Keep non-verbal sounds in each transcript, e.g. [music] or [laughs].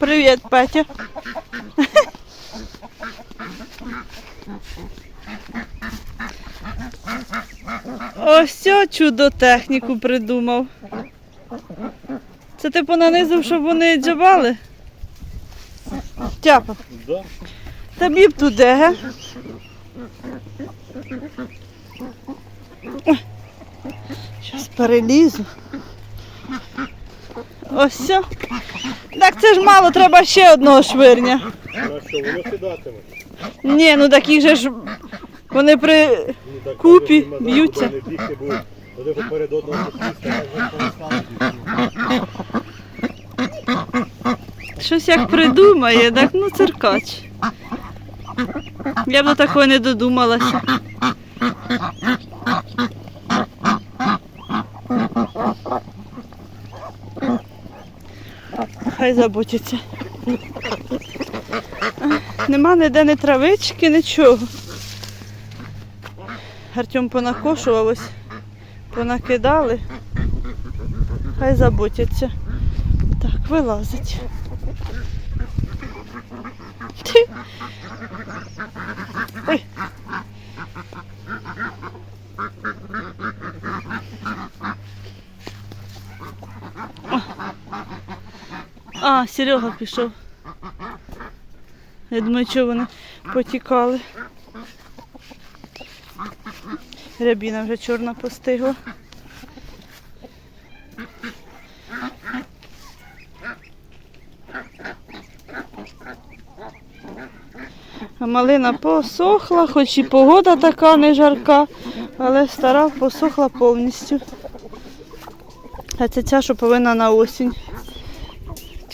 Привіт, Петя. Ось чудо техніку придумав. Це ти понанизив, щоб вони дзьобали? Тяпа. Тобі б туди, ге? Щас перелізу. Ось. Так це ж мало, треба ще одного швирня. Кидатиме? Ні, ну такі же ж вони при. Купі, б'ються. Вони поперед одного а бігти. Щось як придумає, так ну циркач. Я б до такого не додумалася. Хай заботяться. Нема ніде ні травички, нічого. Артем понакошував ось, понакидали. Хай заботяться. Так, вилазить. Ой. А, Серега пішов. Я думаю, що вони потікали. Рябіна вже чорна постигла. А малина посохла, хоч і погода така не жарка, але стара посохла повністю. А це ця, що повинна на осінь.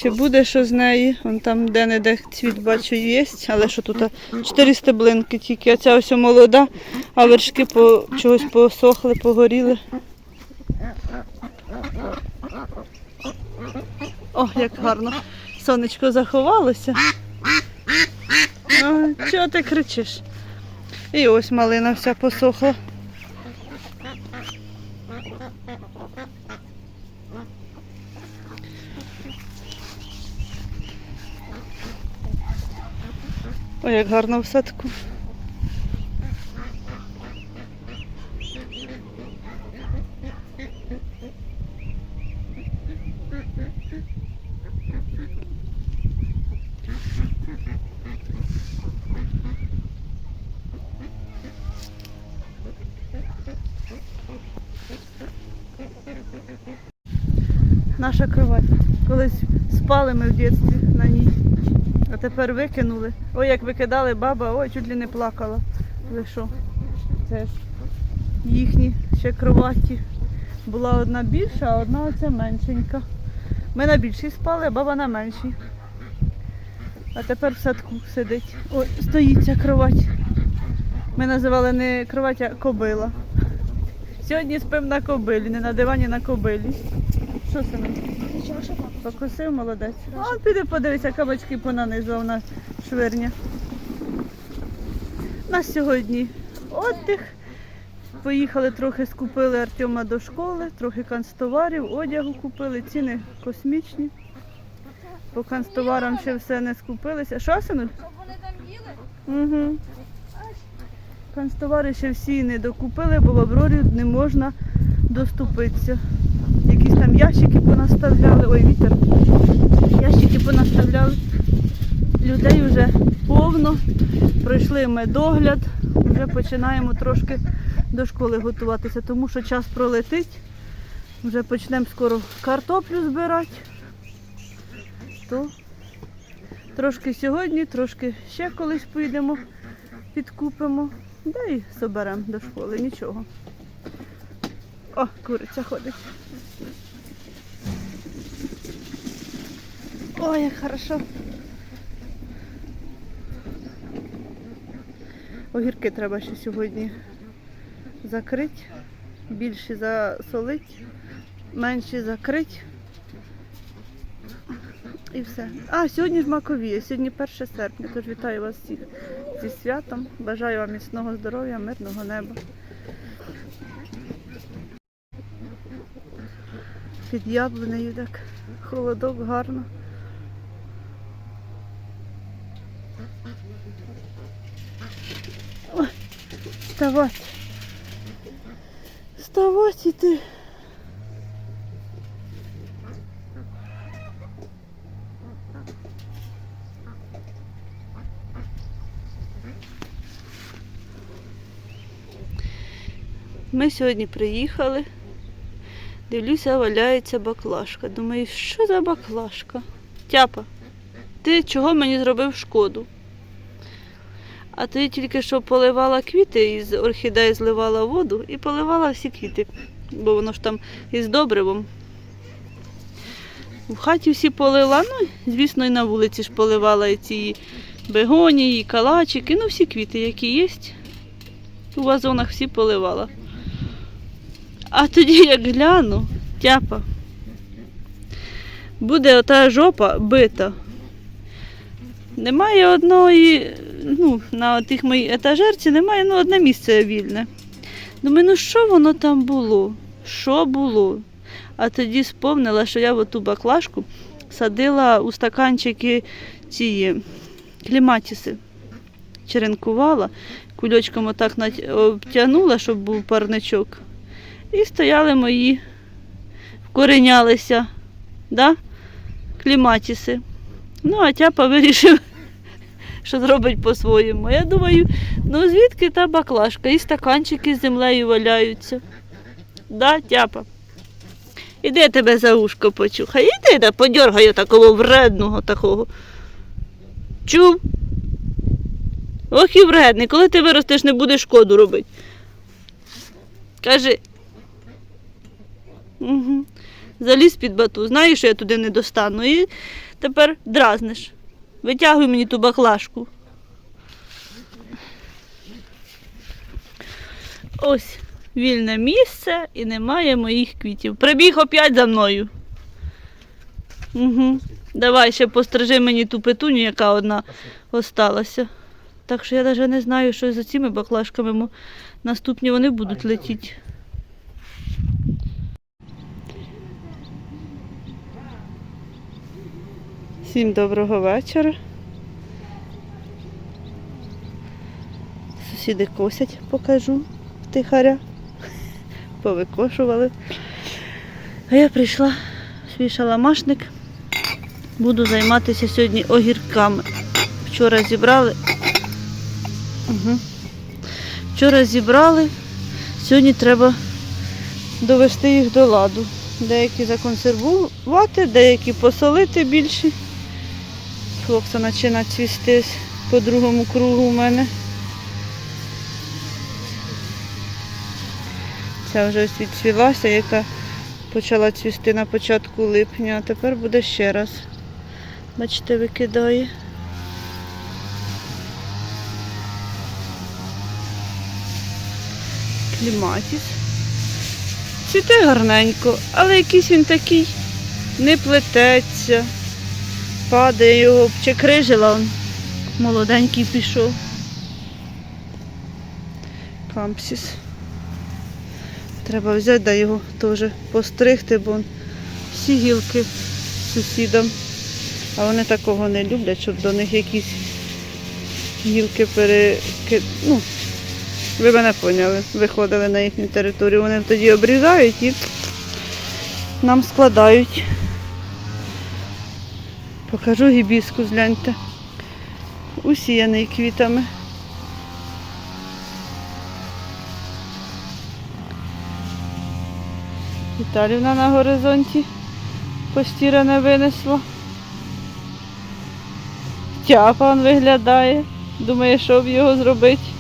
Чи буде що з неї? Вон там де-не-де цвіт бачу є, але що тут чотири стеблинки тільки, а ця ось молода, а вершки по, чогось посохли, погоріли. О, як гарно. Сонечко заховалося. А, чого ти кричиш? І ось малина вся посохла. Ой, як гарно в садку. Наша кровать. Колись спали ми в дитинстві на ній. А тепер викинули. Ой, як викидали баба, ой, чуть ли не плакала. Ви що? Це ж їхні ще кроваті. Була одна більша, а одна оця меншенька. Ми на більшій спали, а баба на меншій. А тепер в садку сидить. Ой, стоїть ця кровать. Ми називали не кровать, а кобила. Сьогодні спимо на кобилі, не на дивані, на кобилі. Що це ми? Покусив молодець. А от піди подивися, кабачки понанизував на швирня. На сьогодні отдих. Поїхали трохи скупили Артема до школи, трохи канцтоварів, одягу купили, ціни космічні. По канцтоварам ще все не скупилися. Що, синуль? Щоб вони там їли? Угу. Канцтовари ще всі не докупили, бо в Аврорі не можна доступитися. Там ящики понаставляли, ой, вітер. Ящики понаставляли. Людей вже повно. Пройшли медогляд. Вже починаємо трошки до школи готуватися, тому що час пролетить. Вже почнемо скоро картоплю збирати. То трошки сьогодні, трошки ще колись поїдемо, підкупимо. Да і соберемо до школи, нічого. О, куриця ходить. Ой, як хорошо. Огірки треба ще сьогодні закрити, більші засолити, менші закрити. І все. А, сьогодні ж Маковія, сьогодні 1 серпня, тож вітаю вас всіх зі святом. Бажаю вам міцного здоров'я, мирного неба. Під яблунею так холодок гарно. Вставать. Вставать іти. Ми сьогодні приїхали. Дивлюся, валяється баклажка. Думаю, що за баклажка? Тяпа, ти чого мені зробив шкоду? А тоді тільки що поливала квіти, із орхідеї зливала воду і поливала всі квіти, бо воно ж там із добривом. В хаті всі полила, ну, звісно, і на вулиці ж поливала і ці бегонії, і калачики, ну всі квіти, які є. У вазонах всі поливала. А тоді як гляну, тяпа, буде ота жопа бита. Немає одної, ну, на тих моїй етажерці немає ну, одне місце вільне. Думаю, ну що воно там було? Що було? А тоді сповнила, що я в оту баклажку садила у стаканчики ці кліматіси. Черенкувала, кульочком отак обтягнула, щоб був парничок. І стояли мої, вкоренялися, да? кліматіси. Ну, а тяпа вирішив, що зробить по-своєму. Я думаю, ну звідки та баклажка? І стаканчики з землею валяються. Да, тяпа. Іди я тебе за ушко почухай. Іди да подергаю такого вредного такого. Чув? Ох і вредний, коли ти виростеш, не будеш шкоду робити. Кажи. Угу. Заліз під бату, знаєш, що я туди не достану. І тепер дразниш. Витягуй мені ту баклажку. Ось вільне місце і немає моїх квітів. Прибіг опять за мною. Угу. Давай ще пострижи мені ту петуню, яка одна осталася. Так що я навіть не знаю, що за цими баклажками наступні вони будуть летіти. Всім доброго вечора. Сусіди косять, покажу втихаря. [laughs] Повикошували. А я прийшла свій шаламашник. Буду займатися сьогодні огірками. Вчора зібрали. Угу. Вчора зібрали. Сьогодні треба довести їх до ладу. Деякі законсервувати, деякі посолити більше. Флокса починає цвістись по другому кругу у мене. Ця вже ось відцвілася, яка почала цвісти на початку липня, а тепер буде ще раз. Бачите, викидає. Кліматіс. Цвіте гарненько, але якийсь він такий не плететься. Падає його, чи крижила. Молоденький пішов. Кампсіс. Треба взяти да його теж постригти, бо всі гілки сусідам. А вони такого не люблять, щоб до них якісь гілки переки... Ну, ви мене поняли, виходили на їхню територію. Вони тоді обрізають і нам складають. Покажу гібіску, згляньте. Усіяний квітами. Віталівна на горизонті постіране винесла. Тяпа он виглядає. Думає, що б його зробити.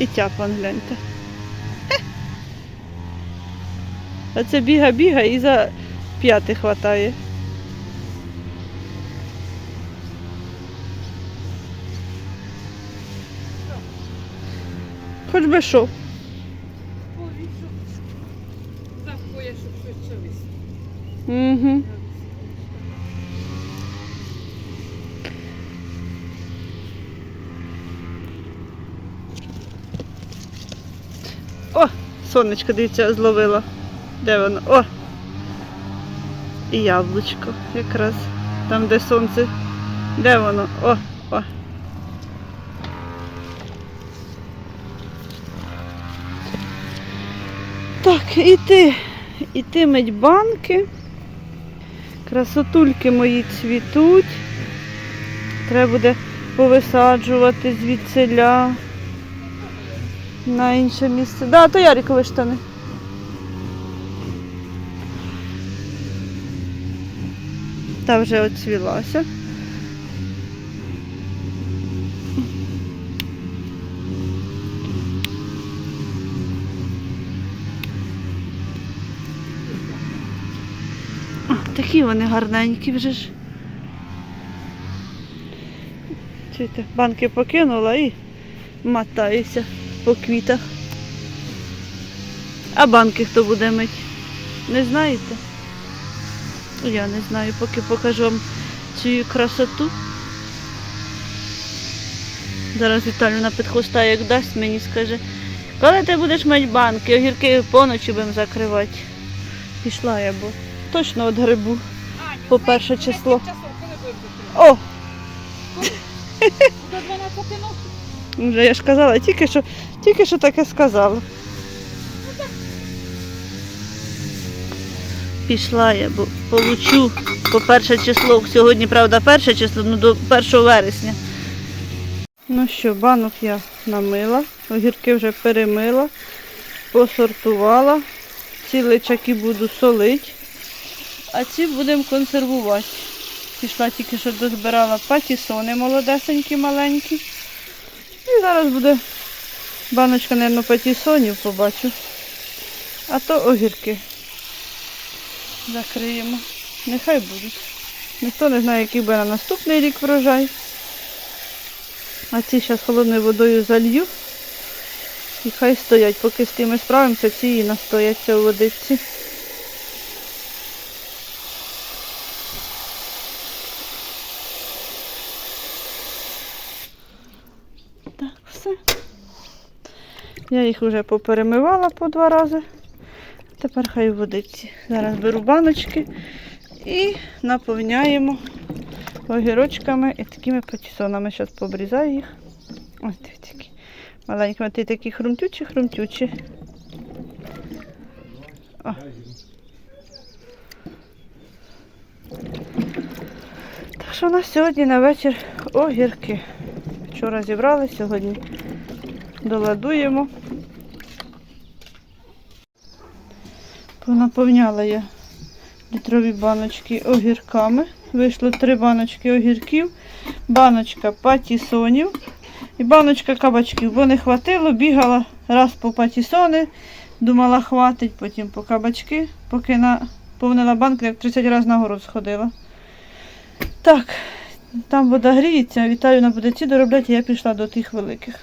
І тяпан гляньте. Хе. Оце біга-біга і за п'яти хватає. Хоч би що. Захує, щоб щось чолись. Угу. О, Сонечко, дивіться, зловила. Де воно? О! І яблучко якраз. Там, де сонце. Де воно? О, о. Так, іти, іти мить банки. Красотульки мої цвітуть. Треба буде повисаджувати звідсиля на інше місце. Да, то Ярикові штани. Та вже оцвілася. Такі вони гарненькі вже ж. Чуєте, банки покинула і мотаюся по квітах. А банки хто буде мить? Не знаєте? Я не знаю, поки покажу вам цю красоту. Зараз Віталіна підхвостає, як дасть мені, скаже, коли ти будеш мати банки, огірки поночі будемо закривати. Пішла я, бо точно от грибу. По перше число. О, До 12 ночі. Вже я ж казала, тільки що, тільки що таке сказала. Пішла я, бо получу по перше число. Сьогодні, правда, перше число, ну до 1 вересня. Ну що, банок я намила, огірки вже перемила, посортувала. Ці личаки буду солити, а ці будемо консервувати. Пішла тільки що дозбирала патісони молодесенькі, маленькі. Зараз буде баночка, мабуть, патісонів побачу. А то огірки. Закриємо. Нехай будуть. Ніхто не знає, який буде на наступний рік врожай. А ці зараз холодною водою залью. І хай стоять. Поки з тими справимося, ці і настояться у водичці. Все. Я їх вже поперемивала по два рази. Тепер хай водиці. Зараз беру баночки і наповняємо огірочками і такими патісонами. Зараз пообрізаю їх. Ось які маленькі. Ти такі хрумтючі, хрумтючі. О. Так що у нас сьогодні на вечір огірки. Вчора зібрали, сьогодні доладуємо. Понаповняла я літрові баночки огірками. Вийшло три баночки огірків, баночка патісонів і баночка кабачків. Бо не хватило, бігала раз по патісони, думала, хватить, потім по кабачки, поки наповнила банк, як 30 разів на город сходила. Так, там вода гріється, Віталіна буде ці доробляти, я пішла до тих великих.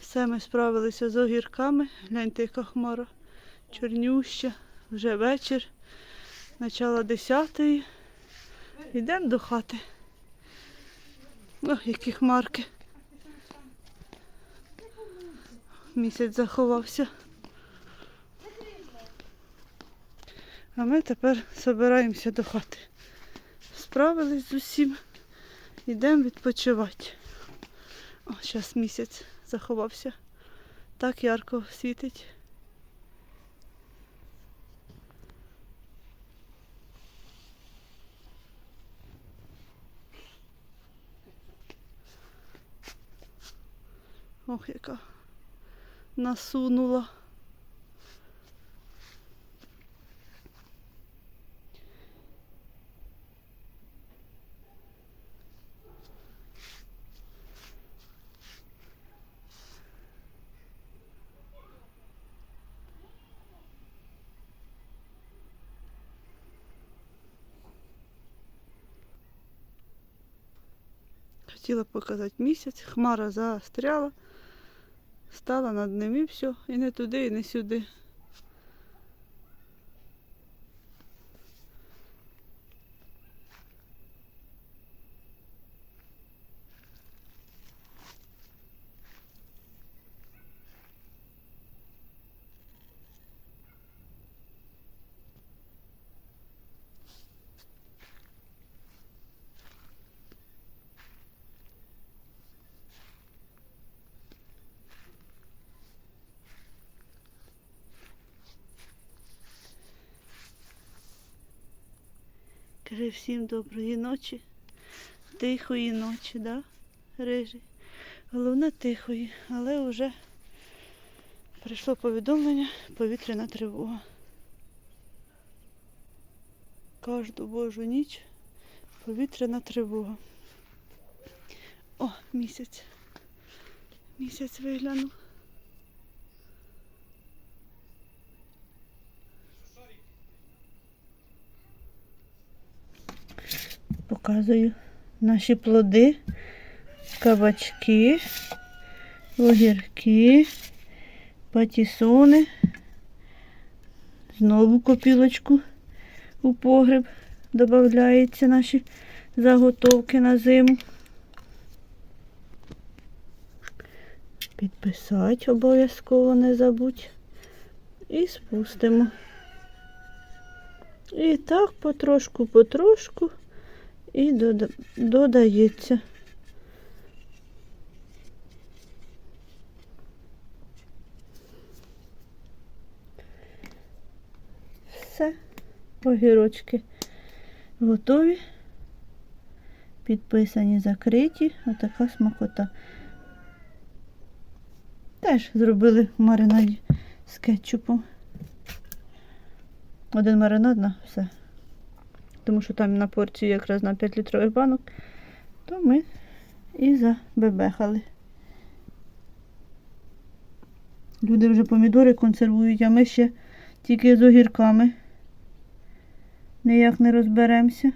Все, ми справилися з огірками. Гляньте, яка хмара чорнюща. Вже вечір, начало 10 Йдемо до хати. Ох, які хмарки. Місяць заховався. А ми тепер збираємося до хати. Справились з усім. Йдемо відпочивати. О, зараз місяць заховався. Так ярко світить. Ох, яка насунула. Хотіла показати місяць, хмара застряла, стала над ним і все, і не туди, і не сюди. Каже всім доброї ночі. Тихої ночі, да? Рижий. Головне тихої, але вже прийшло повідомлення, повітряна тривога. Кожну божу ніч повітряна тривога. О, місяць. Місяць виглянув. Показую наші плоди, кабачки, огірки, патісони. Знову копілочку у погреб додаються наші заготовки на зиму. Підписати обов'язково не забудь. І спустимо. І так потрошку, потрошку і додається. Все, огірочки готові, підписані, закриті. Отака смакота. Теж зробили маринаді з кетчупом. Один маринад на все. Тому що там на порцію якраз на 5 літрових банок, то ми і забебехали. Люди вже помідори консервують, а ми ще тільки з огірками. Ніяк не розберемося.